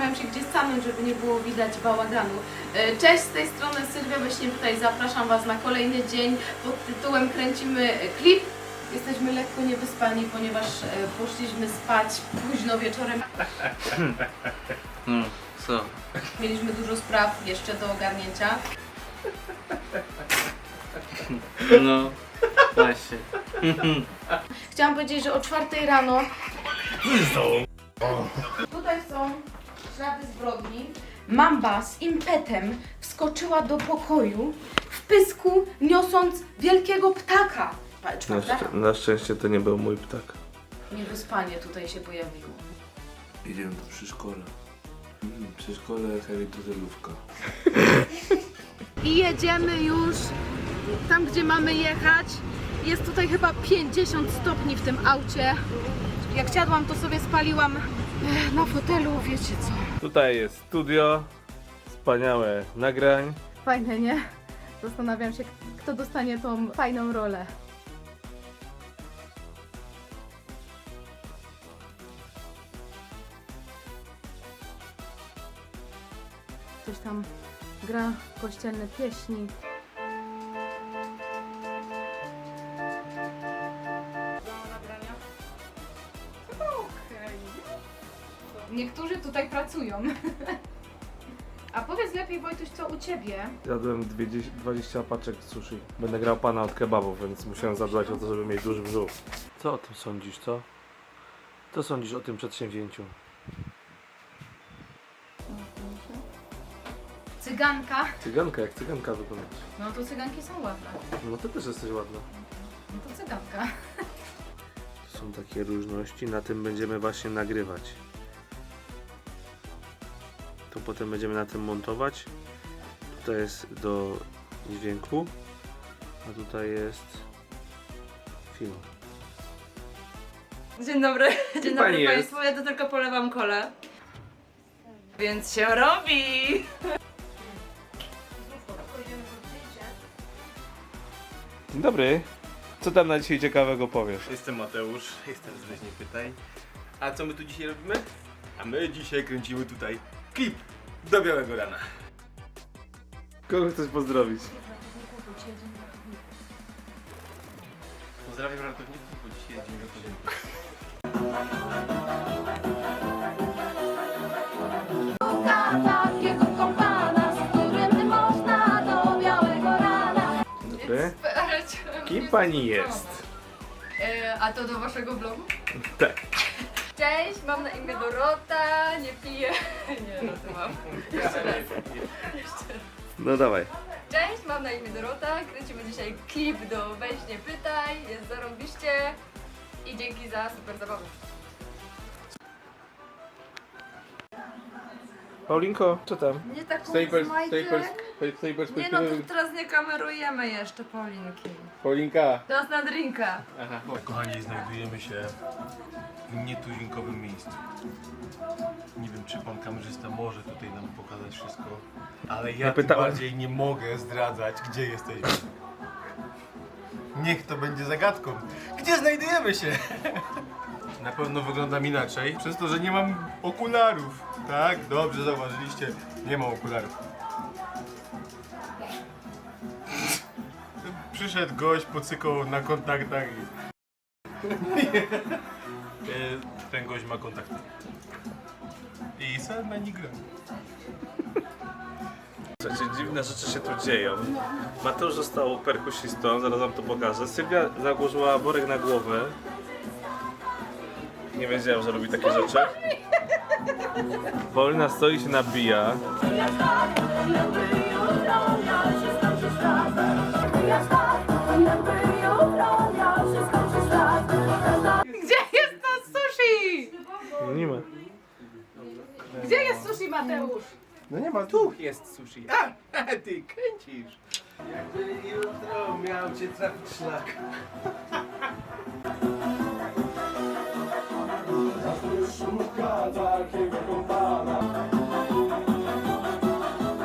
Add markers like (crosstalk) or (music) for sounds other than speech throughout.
zastanawiam się, gdzie stanąć, żeby nie było widać bałaganu. E, Cześć, z tej strony Sylwia Wyśnie, tutaj zapraszam Was na kolejny dzień pod tytułem Kręcimy klip. Jesteśmy lekko niewyspani, ponieważ e, poszliśmy spać późno wieczorem. (laughs) No, co? Mieliśmy dużo spraw jeszcze do ogarnięcia. No, właśnie. Chciałam powiedzieć, że o czwartej rano tutaj są ślady zbrodni. Mamba z impetem wskoczyła do pokoju w pysku, niosąc wielkiego ptaka. Patrz, Na, prawda? szczę- na szczęście to nie był mój ptak. Niewyspanie tutaj się pojawiło. Idziemy do przedszkola. Mm, przedszkole charytatywówka. (laughs) I jedziemy już tam, gdzie mamy jechać. Jest tutaj chyba 50 stopni w tym aucie. Jak siadłam, to sobie spaliłam na fotelu, wiecie co. Tutaj jest studio. Wspaniałe nagrań. Fajne, nie? Zastanawiam się, kto dostanie tą fajną rolę. Ktoś tam gra kościelne pieśni. Niektórzy tutaj pracują. A powiedz lepiej Wojtuś, co u Ciebie? Jadłem 20 20 paczek sushi. Będę grał pana od kebabów, więc musiałem zadbać o to, żeby mieć duży brzuch. Co o tym sądzisz, co? Co sądzisz o tym przedsięwzięciu? Cyganka. Cyganka, jak cyganka wyglądasz. No to cyganki są ładne. No ty też jesteś ładna. No to cyganka. To są takie różności, na tym będziemy właśnie nagrywać. Potem będziemy na tym montować. Tutaj jest do dźwięku, a tutaj jest film. Dzień dobry, dzień dobry pani Państwu. Ja to tylko polewam kole. Więc się robi! Dzień dobry. Co tam na dzisiaj ciekawego powiesz? Jestem Mateusz, jestem z Leźnie Pytań. A co my tu dzisiaj robimy? A my dzisiaj kręcimy tutaj klip do białego rana. Kogo chcesz pozdrowić? Pozdrawiam ratowników, bo dzisiaj jest dzień ratowników. takiego kompana, z którym można do białego rana. Dobry. (laughs) Kim pani jest? E, a to do waszego vlogu? Tak. Cześć, mam na imię Dorota, nie piję. (laughs) Nie, no to mam. Jeszcze raz. Jeszcze raz. No dawaj. Cześć, mam na imię Dorota, kręcimy dzisiaj klip do Weź nie pytaj, jest zarąbiście i dzięki za super zabawę. Paulinko, co tam? Nie tak Z tej, pers- z tej, pers- z tej Nie no, perspektywy... to teraz nie kamerujemy jeszcze Paulinki. Paulinka! Teraz na drinka. Aha. Kochani, znajdujemy się w nietuzinkowym miejscu. Nie wiem, czy pan kamerzysta może tutaj nam pokazać wszystko, ale ja tym bardziej nie mogę zdradzać, gdzie jesteśmy. Niech to będzie zagadką. Gdzie znajdujemy się? Na pewno wyglądam inaczej, przez to, że nie mam okularów. Tak, dobrze zauważyliście, nie mam okularów. Przyszedł gość, pocykał na kontaktach i... E, Ten gość ma kontakty. I sam na gram. Słuchajcie, dziwne rzeczy się tu dzieją. Mateusz został perkusistą, zaraz wam to pokażę. Sylwia założyła worek na głowę. Nie wiedziałem, że robi takie rzeczy. Paulina stoi i się nabija. Gdzie jest to sushi? Nie ma. Gdzie jest sushi, Mateusz? No nie ma, tu jest sushi. A, ty kręcisz. Jakby jutro miał cię trafić szlak. (laughs)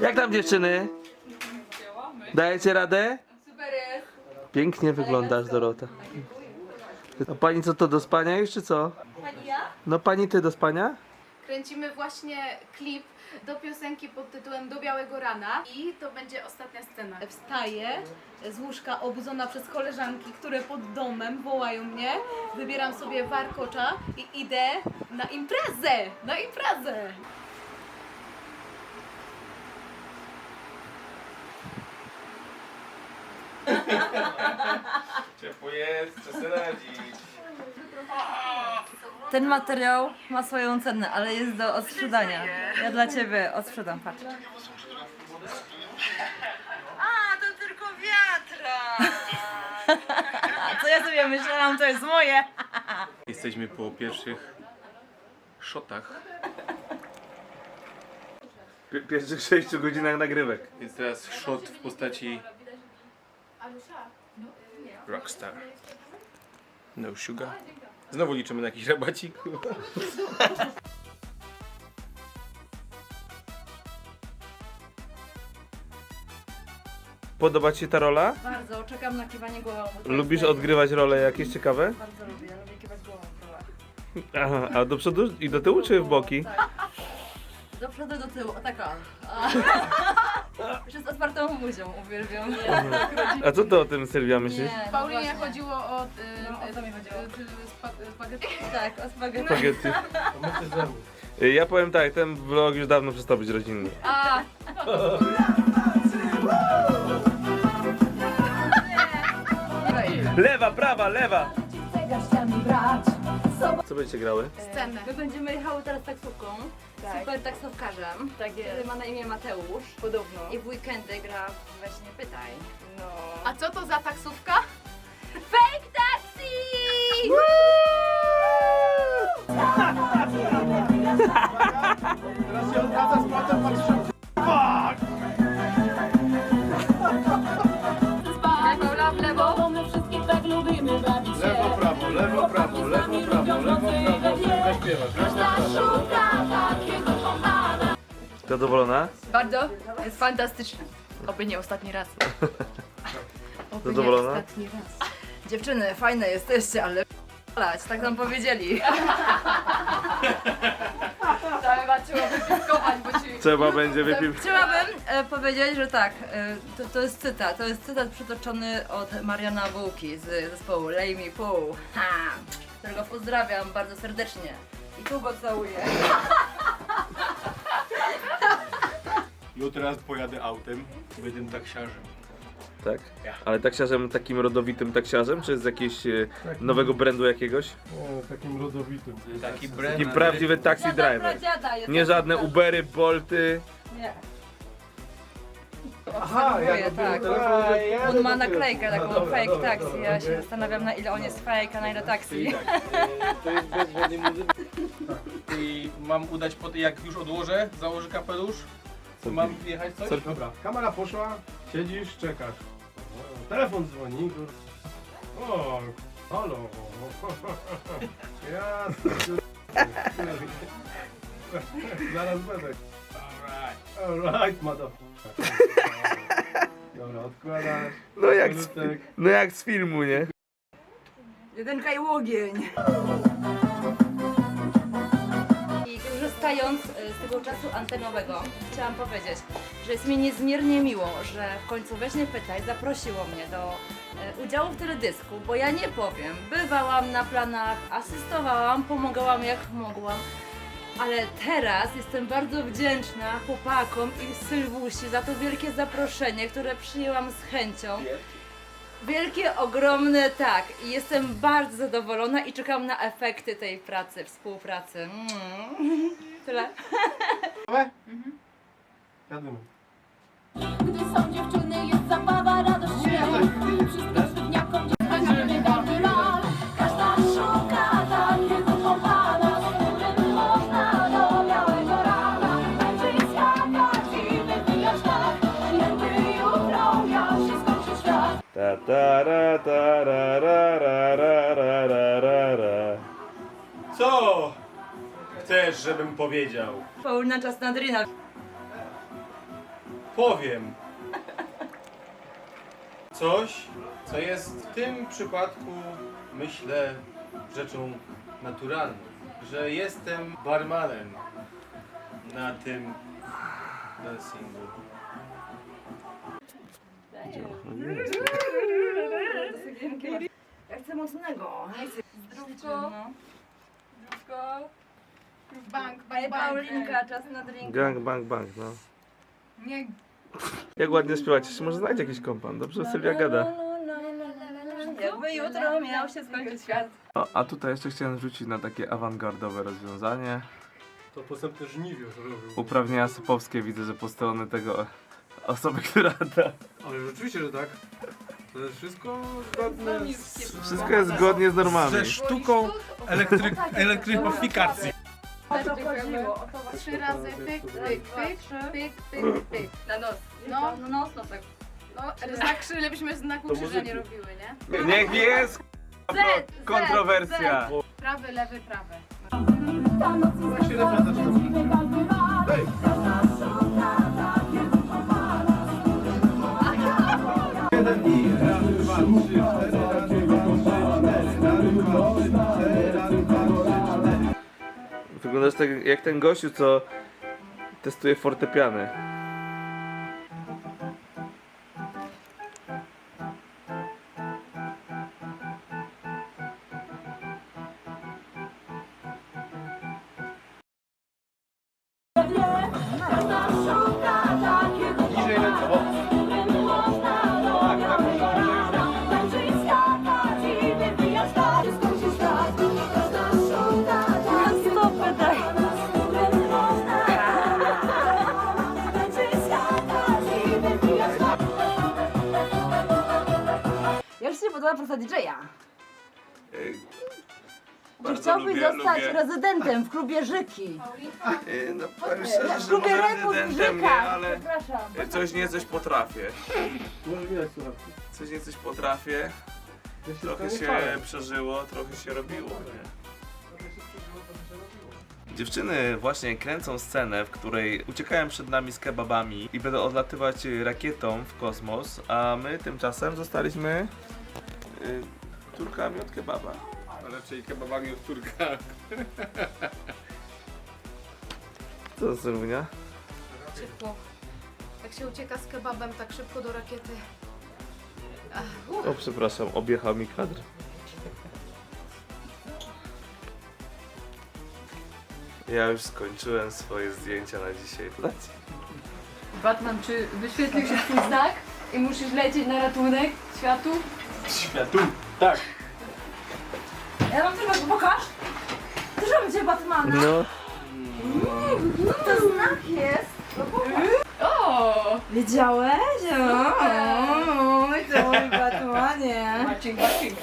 Jak tam dziewczyny? Dajecie radę? Super jest. Pięknie wyglądasz, Dorota. A pani co to do spania już, czy co? Pani ja? No pani ty do spania? Kręcimy właśnie klip do piosenki pod tytułem Do Białego Rana i to będzie ostatnia scena. Wstaję z łóżka obudzona przez koleżanki, które pod domem wołają mnie, wybieram sobie warkocza i idę na imprezę, na imprezę. (laughs) Ciepło jest, trzeba sobie radzić. Ten materiał ma swoją cenę, ale jest do odsprzedania. Ja dla ciebie odsprzedam, patrz. A, to tylko wiatra! A (laughs) co ja sobie myślałam, to jest moje! Jesteśmy po pierwszych szotach, Pi- Pierwszych 6 godzinach nagrywek. więc teraz shot w postaci Rockstar. No sugar. Znowu liczymy na jakiś rabacik. (laughs) Podoba Ci się ta rola? Bardzo, czekam na kiwanie głową. bo to Lubisz jest- odgrywać role jakieś ciekawe? Bardzo lubię, lubię kiwać głową w rolach. Aha, a do przodu i do tyłu czy w boki? Do przodu, do tyłu, o tak o. (laughs) A. Jeszcze z otwartą buzią, uwielbiam. (laughs) A co ty o tym Sylwia myślisz? Nie, no Paulinie właśnie. chodziło o... y, No, o y, co mi chodziło? y, y, spa- spaghetti. (laughs) Tak, o spaghetti. Spaghetti. Y, Ja powiem tak, ten vlog już dawno przestał być rodzinny. A, (laughs) Lewa, prawa, lewa! Chcę garściami brać będziecie grały? Scenę. My będziemy jechały teraz taksówką, super taksówkarzem, tak który ma na imię Mateusz. Podobno. I w weekendy gra w Weź nie pytaj. No. A co to za taksówka? Takiego kompana Zadowolona? Bardzo, jest fantastyczny. Oby nie ostatni raz. (laughs) Oby nie ostatni raz. Dziewczyny, fajne jesteście, ale lać, tak nam powiedzieli. (laughs) Trzeba wypiskować, bo ci... Trzeba będzie wypić. Chciałabym e, powiedzieć, że tak, e, to, to jest cytat, to jest cytat przytoczony od Mariana Bułki z zespołu Lay Me Pół, ha, którego pozdrawiam bardzo serdecznie. I tu go całuję. (laughs) Jutro raz pojadę autem, będę taksiarzem. Tak? Ale taksiarzem takim rodowitym taksiarzem, czy z jakiegoś e, nowego brandu jakiegoś? takim rodowitym. Taki Taki prawdziwy taxi driver. Jest Nie żadne Ubery, Bolty. Nie. Aha, ja tak. On ma naklejkę taką fake taxi, ja się zastanawiam na ile on jest fake, a na ile taxi. To jest bezwodny muzyk. I mam udać po jak już odłożę, założę kapelusz, to mam jechać coś? Dobra, kamera poszła, siedzisz, czekasz. O, telefon dzwoni. O, halo. (laughs) Jasne. (laughs) Zaraz będę. Alright. Alright, motherfucker. Dobra, odkładasz. No jak z, no jak z filmu, nie? Jedynka i łogień. I korzystając e, z tego czasu antenowego, chciałam powiedzieć, że jest mi niezmiernie miło, że w końcu Weź nie pytaj zaprosiło mnie do e, udziału w teledysku, bo ja nie powiem, bywałam na planach, asystowałam, pomagałam jak mogłam, ale teraz jestem bardzo wdzięczna chłopakom i Sylwusi za to wielkie zaproszenie, które przyjęłam z chęcią. Wielkie, ogromne tak. I jestem bardzo zadowolona i czekam na efekty tej pracy, współpracy. Mm. Tyle. Jadymy. Gdy są dziewczyny jest zabawa, radość, śmiech Wszyscy żebym powiedział? Paulina czas na drina. Powiem. Coś, co jest w tym przypadku, myślę, rzeczą naturalną. Że jestem barmanem na tym dancingu. Ja chcę mocnego. Zdrówko, zdrówko. Bank, Ej, Paulinka, czas na drink. Gang, bang, bang, no. Nie, Jak ładnie śpiewać, jeszcze może znajdzie jakiś kompan, dobrze Sylwia gada. Jakby jutro miał się skończyć świat. O, a tutaj jeszcze chciałem zwrócić na takie awangardowe rozwiązanie. To postępne żniwie robił. Uprawnienia sypowskie widzę, że po strony tego osoby, która da. Ale rzeczywiście, że tak. To jest wszystko zgodne z... Wszystko jest zgodnie z normami. Ze sztuką elektry elektryfikacji. O to chodziło, o to właśnie. trzy razy pyk, pyk, pyk, pyk, pyk, pyk. Na nos. No. No, nos, no tak. No, znak byśmy znaku krzyża nie robiły, nie? Niech jest Z, kontrowersja. Prawy, lewy, prawy. Ta noc jest prawdziwy galby bar Każda szuka takiego kompana Wyglądasz tak jak ten gościu, co testuje fortepiany. Praca DJ-a? Czy Bardzo chciałbyś lubię, zostać lubię. rezydentem w klubie Żyki? Yy, No (laughs) powiem szczerze, W że może rezydentem nie, Żyka! ale Przepraszam. coś nie coś potrafię. Może widać słuchawki. Coś nie coś potrafię. Ja się Trochę z się tobą chwalę. przeżyło, trochę się robiło. Nie? Trochę się przeżyło, trochę się robiło. Dziewczyny właśnie kręcą scenę, w której uciekają przed nami z kebabami i będą odlatywać rakietą w kosmos, a my tymczasem zostaliśmy y, turkami od kebaba. A raczej kebabami w turkach. Co za Sylwia? Szybko. Jak się ucieka z kebabem tak szybko do rakiety. Ach. O przepraszam, objechał mi kadr. Ja już skończyłem swoje zdjęcia na dzisiaj. Leci. Batman, czy wyświetlił się twój znak i musisz lecieć na ratunek światu? Światu. Tak. Ja mam tylko, pokaż! Mam cię Batmana. No, To znak jest. O! Wiedziałeś? O, ty mój Batmanie. Matching, matching.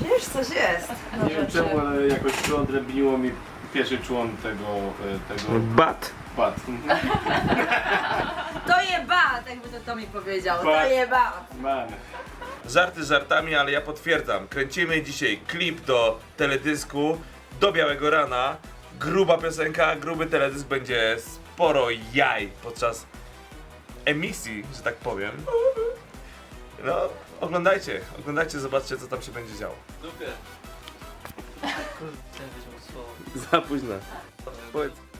Wiesz, coś jest. Nie wiem czemu, ale jakoś tu odrębniło mi pierwszy człon tego, e, tego bat. bat. To je bat, jakby to Tomi powiedział. To Bat. je bat. Man. Żarty żartami, ale ja potwierdzam. Kręcimy dzisiaj klip do teledysku do Białego Rana. Gruba piosenka, gruby teledysk będzie sporo jaj podczas emisji, że tak powiem. No, oglądajcie, oglądajcie, zobaczcie co tam się będzie działo. Lubię. Kurde, słowo. Za późno. Powiedz.